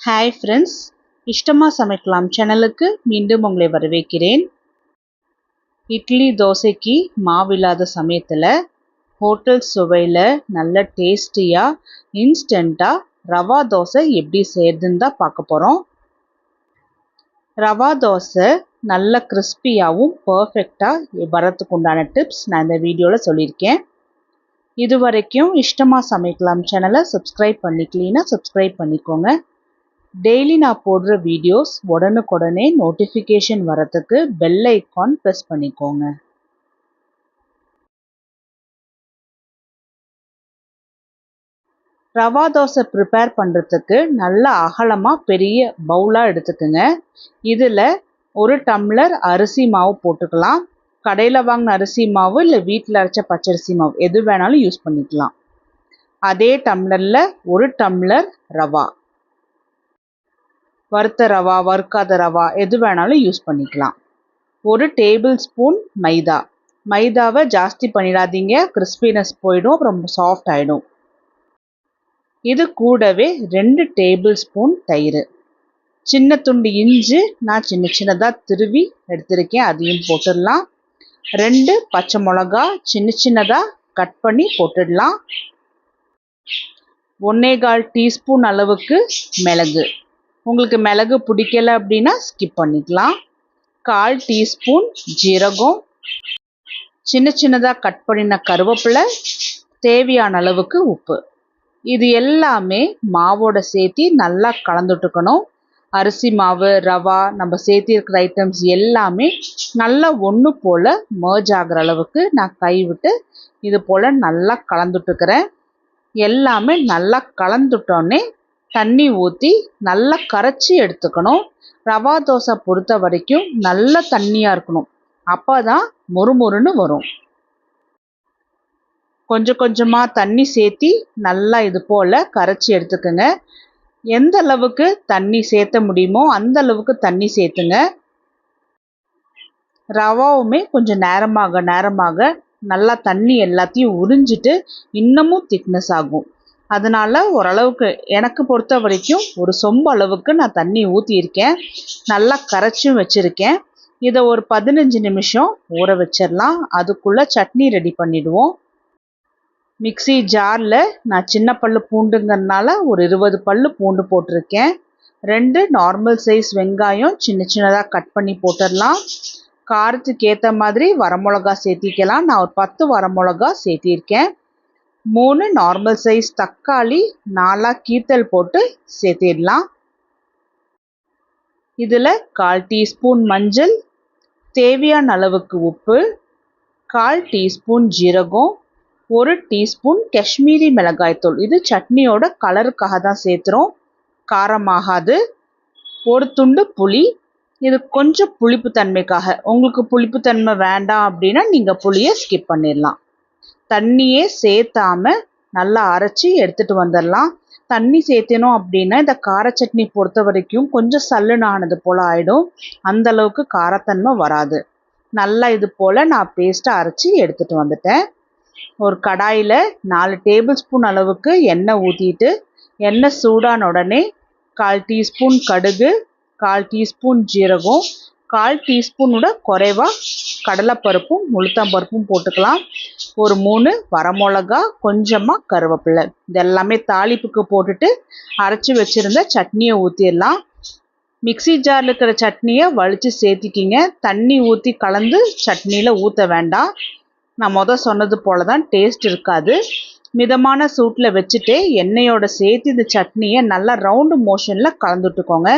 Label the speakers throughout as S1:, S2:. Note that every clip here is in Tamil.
S1: ஹாய் ஃப்ரெண்ட்ஸ் இஷ்டமாக சமைக்கலாம் சேனலுக்கு மீண்டும் உங்களை வரவேற்கிறேன். இட்லி தோசைக்கு மாவில்லாத சமயத்தில் ஹோட்டல் சுவையில் நல்ல டேஸ்டியாக இன்ஸ்டண்ட்டாக ரவா தோசை எப்படி செய்யறதுன்னு தான் பார்க்க போகிறோம் ரவா தோசை நல்ல கிறிஸ்பியாகவும் பர்ஃபெக்டாக வரத்துக்கு உண்டான டிப்ஸ் நான் இந்த வீடியோவில் சொல்லியிருக்கேன். இது வரைக்கும் இஷ்டமாக சமைக்கலாம் சேனலை சப்ஸ்கிரைப் பண்ணிக்கலீன்னா சப்ஸ்கிரைப் பண்ணிக்கோங்க. டெய்லி நான் போடுற வீடியோஸ் உடனுக்குடனே நோட்டிஃபிகேஷன் வரத்துக்கு பெல் ஐக்கான் ப்ரெஸ் பண்ணிக்கோங்க. ரவா தோசை ப்ரிப்பேர் பண்ணுறதுக்கு நல்ல அகலமாக பெரிய பவுலாக எடுத்துக்கோங்க. இதில் ஒரு டம்ளர் அரிசி மாவு போட்டுக்கலாம். கடையில் வாங்கின அரிசி மாவு இல்லை வீட்டில் அரைச்ச பச்சரிசி மாவு எது வேணாலும் யூஸ் பண்ணிக்கலாம். அதே டம்ளரில் ஒரு டம்ளர் ரவா. வறுத்த ரவா வறுக்காத ரவா எது வேணாலும் யூஸ் பண்ணிக்கலாம். ஒரு டேபிள் ஸ்பூன் மைதா. மைதாவை ஜாஸ்தி பண்ணிடாதீங்க. கிறிஸ்பினஸ் போயிடும் அப்புறம் சாஃப்ட் ஆகிடும் இது கூடவே ரெண்டு டேபிள் ஸ்பூன் தயிர். சின்ன துண்டு இஞ்சி நான் சின்ன சின்னதாக திருவி எடுத்திருக்கேன் அதையும் போட்டுடலாம். ரெண்டு பச்சை மிளகா சின்ன சின்னதாக கட் பண்ணி போட்டுடலாம். ஒன்னே கால் டீஸ்பூன் அளவுக்கு மிளகு. உங்களுக்கு மிளகு பிடிக்கல அப்படின்னா ஸ்கிப் பண்ணிக்கலாம். கால் டீஸ்பூன் ஜீரகம். சின்ன சின்னதாக கட் பண்ணின கருவேப்பிலை. தேவையான அளவுக்கு உப்பு. இது எல்லாமே மாவோட சேர்த்து நல்லா கலந்துட்டுக்கணும். அரிசி மாவு ரவா நம்ம சேர்த்திருக்கிற ஐட்டம்ஸ் எல்லாமே நல்லா ஒன்று போல் மேர்ஜ் ஆகிற அளவுக்கு நான் கைவிட்டு இது போல் நல்லா கலந்துட்டுக்கிறேன். எல்லாமே நல்லா கலந்துட்டோன்னே தண்ணி ஊற்றி நல்லா கரைச்சி எடுத்துக்கணும். ரவா தோசை பொறுத்த வரைக்கும் நல்ல தண்ணியாக இருக்கணும். அப்போ தான் மொறுமொறுன்னு வரும். கொஞ்சம் கொஞ்சமாக தண்ணி சேர்த்தி நல்லா இது போல் கரைச்சி எடுத்துக்கோங்க. எந்த அளவுக்கு தண்ணி சேர்த்த முடியுமோ அந்த அளவுக்கு தண்ணி சேர்த்துங்க. ரவாவுமே கொஞ்சம் நேரமாக நேரமாக நல்லா தண்ணி எல்லாத்தையும் உறிஞ்சிட்டு இன்னமும் திக்னஸ் ஆகும். அதனால் ஓரளவுக்கு எனக்கு பொறுத்த வரைக்கும் ஒரு சொம்பு அளவுக்கு நான் தண்ணி ஊற்றியிருக்கேன் நல்லா கரைச்சும் வச்சுருக்கேன். இதை ஒரு பதினஞ்சு நிமிஷம் ஊற வச்சிடலாம் அதுக்குள்ளே சட்னி ரெடி பண்ணிவிடுவோம் மிக்சி ஜாரில் நான் சின்ன பல் பூண்டுங்கிறதுனால ஒரு இருபது பல் பூண்டு போட்டிருக்கேன். ரெண்டு நார்மல் சைஸ் வெங்காயம் சின்ன சின்னதாக கட் பண்ணி போட்டுடலாம் காரத்துக்கு ஏற்ற மாதிரி வரமிளகா சேர்த்திக்கலாம். நான் ஒரு பத்து வரமிளகா சேர்த்திருக்கேன். மூணு நார்மல் சைஸ் தக்காளி நாலாக கீத்தல் போட்டு சேர்த்திடலாம். இதில் கால் டீஸ்பூன் மஞ்சள் தேவையான அளவுக்கு உப்பு கால் டீஸ்பூன் ஜீரகம் ஒரு டீஸ்பூன் காஷ்மீரி மிளகாய்த்தூள் இது சட்னியோட கலருக்காக தான் சேர்த்துறோம். காரமாகாது. ஒரு துண்டு புளி. இது கொஞ்சம் புளிப்பு தன்மைக்காக உங்களுக்கு புளிப்பு தன்மை வேண்டாம் அப்படின்னா நீங்கள் புளியை ஸ்கிப் பண்ணிடலாம். தண்ணியே சேர்த்தாம நல்லா அரைச்சி எடுத்துகிட்டு வந்துடலாம். தண்ணி சேர்த்தினோம் அப்படின்னா இந்த கார சட்னி பொறுத்த வரைக்கும் கொஞ்சம் சல்லுன்னு ஆனது போல் ஆகிடும் அந்தளவுக்கு காரத்தன்மை வராது. நல்லா இது போல் நான் பேஸ்ட்டாக அரைச்சி எடுத்துகிட்டு வந்துட்டேன். ஒரு கடாயில் நாலு டேபிள் ஸ்பூன் அளவுக்கு எண்ணெய் ஊற்றிட்டு எண்ணெய் சூடான உடனே கால் டீஸ்பூன் கடுகு கால் டீஸ்பூன் ஜீரகம் கால் டீஸ்பூனோட குறைவாக கடலைப்பருப்பும் உளுத்தம்பருப்பும் போட்டுக்கலாம். ஒரு மூணு வரமிளகா கொஞ்சமாக கருவேப்பிலை. இது எல்லாமே தாளிப்புக்கு போட்டுட்டு அரைச்சி வச்சுருந்த சட்னியை ஊற்றிடலாம் மிக்சி ஜாரில் இருக்கிற சட்னியை வலித்து சேர்த்திக்கிங்க. தண்ணி ஊற்றி கலந்து சட்னியில் ஊற்ற வேண்டாம். நான் மொதல் சொன்னது போல தான் டேஸ்ட் இருக்காது. மிதமான சூட்டில் வச்சுட்டு எண்ணெயோட சேர்த்து இந்த சட்னியை நல்லா ரவுண்டு மோஷனில் கலந்துட்டுக்கோங்க.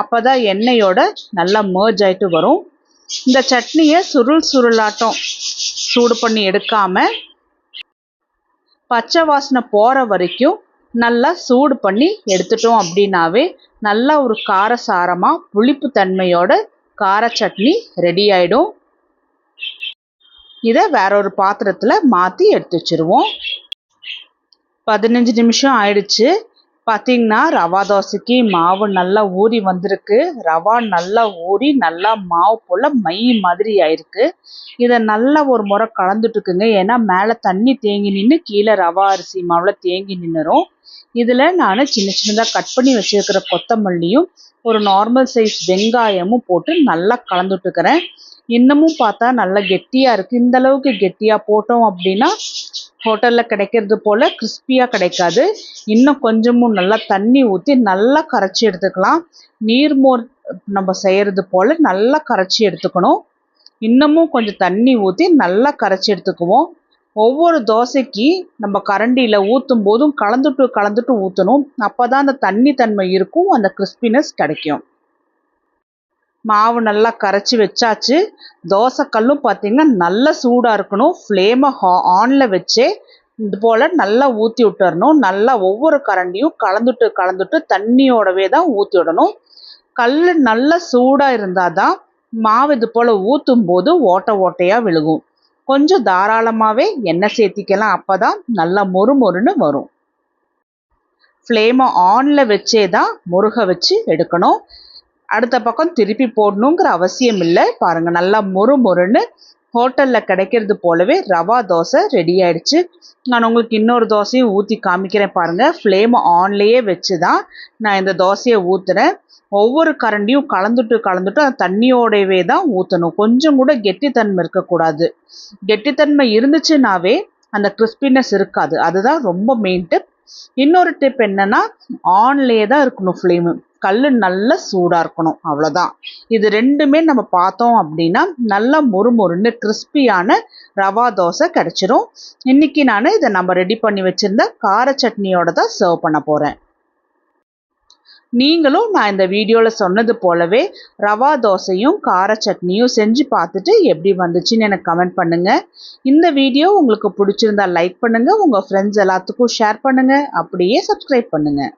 S1: அப்போ தான் எண்ணெயோட நல்லா மேர்ஜ் ஆகிட்டு வரும். இந்த சட்னியை சுருள் சுருளாட்டம் சூடு பண்ணி எடுக்காமல் பச்சை வாசனை போகிற வரைக்கும் நல்லா சூடு பண்ணி எடுத்துட்டோம் அப்படின்னாவே நல்லா ஒரு காரசாரமாக புளிப்பு தன்மையோட கார சட்னி ரெடி ஆகிடும் இதை வேற ஒரு பாத்திரத்தில் மாற்றி எடுத்து வச்சுருவோம். பதினஞ்சு நிமிஷம் ஆயிடுச்சு. பார்த்தீங்கன்னா ரவா தோசைக்கு மாவு நல்லா ஊறி வந்திருக்கு. ரவா நல்லா ஊறி நல்லா மாவு போல் மை மாதிரி ஆயிருக்கு. இதை நல்லா ஒரு முறை கலந்துட்டுக்குங்க. ஏன்னா மேலே தண்ணி தேங்கி நின்று கீழே ரவா அரிசி மாவில் தேங்கி நின்றுரும் இதில் நான் சின்ன சின்னதாக கட் பண்ணி வச்சுருக்கிற கொத்தமல்லியும் ஒரு நார்மல் சைஸ் வெங்காயமும் போட்டு நல்லா கலந்துட்டுக்கிறேன். இன்னமும் பார்த்தா நல்லா கெட்டியாக இருக்குது இந்த அளவுக்கு கெட்டியாக போட்டோம் அப்படின்னா ஹோட்டலில் கிடைக்கிறது போல் கிறிஸ்பியாக கிடைக்காது. இன்னும் கொஞ்சமும் நல்லா தண்ணி ஊற்றி நல்லா கரைச்சி எடுத்துக்கலாம். நீர்மோர் நம்ம செய்கிறது போல் நல்லா கரைச்சி எடுத்துக்கணும். இன்னமும் கொஞ்சம் தண்ணி ஊற்றி நல்லா கரைச்சி எடுத்துக்குவோம். ஒவ்வொரு தோசைக்கு நம்ம கரண்டியில் ஊற்றும் போதும் கலந்துட்டு கலந்துட்டு ஊற்றணும் அப்போ தான் அந்த தண்ணி தன்மை இருக்கும் அந்த கிறிஸ்பினஸ் கிடைக்கும். மாவு நல்லா கரைச்சி வச்சாச்சு. தோசைக்கல்லும் பார்த்தீங்கன்னா நல்லா சூடாக இருக்கணும். ஃப்ளேமை ஹா ஆனில் வச்சே இது போல் நல்லா ஊற்றி விட்டுறணும். நல்லா ஒவ்வொரு கரண்டியும் கலந்துட்டு கலந்துட்டு தண்ணியோடவே தான் ஊற்றி விடணும். கல் நல்ல சூடாக இருந்தால் தான் மாவு இது போல் ஊற்றும் போது ஓட்டை ஓட்டையாக விழுகும். கொஞ்சம் தாராளமாகவே எண்ணெய் சேர்த்திக்கலாம். அப்போ தான் நல்லா மொறு மொறுன்னு வரும். ஃப்ளேமை ஆனில் வச்சே தான் முருக வச்சு எடுக்கணும். அடுத்த பக்கம் திருப்பி போடணுங்கிற அவசியம் இல்லை பாருங்கள் நல்லா மொறு மொறுன்னு ஹோட்டலில் கிடைக்கிறது போலவே ரவா தோசை ரெடி ஆயிடுச்சு. நான் உங்களுக்கு இன்னொரு தோசையும் ஊற்றி காமிக்கிறேன் பாருங்கள் ஃப்ளேமை ஆன்லேயே வச்சு தான் நான் இந்த தோசையை ஊற்றுறேன் ஒவ்வொரு கரண்டியும் கலந்துட்டு கலந்துட்டு அந்த தண்ணியோடவே தான் ஊற்றணும் கொஞ்சம் கூட கெட்டித்தன்மை இருக்கக்கூடாது. கெட்டித்தன்மை இருந்துச்சுனாவே அந்த கிறிஸ்பினஸ் இருக்காது. அதுதான் ரொம்ப மெயின் டிப் இன்னொரு டிப் என்னன்னா ஆன்லேயே தான் இருக்கணும் ஃப்ளேமு கல் நல்லா சூடாக இருக்கணும். அவ்வளோதான் இது ரெண்டுமே நம்ம பார்த்தோம் அப்படின்னா நல்லா மொறுமொறுன்னு கிறிஸ்பியான ரவா தோசை கிடச்சிரும். இன்னைக்கு நான் இதை நம்ம ரெடி பண்ணி வச்சுருந்த கார சட்னியோட தான் சர்வ் பண்ண போகிறேன் நீங்களும் நான் இந்த வீடியோவில் சொன்னது போலவே ரவா தோசையும் கார சட்னியும் செஞ்சு பார்த்துட்டு எப்படி வந்துச்சுன்னு எனக்கு கமெண்ட் பண்ணுங்கள் இந்த வீடியோ உங்களுக்கு பிடிச்சிருந்தா லைக் பண்ணுங்கள் உங்கள் ஃப்ரெண்ட்ஸ் எல்லாத்துக்கும் ஷேர் பண்ணுங்கள் அப்படியே சப்ஸ்கிரைப் பண்ணுங்கள்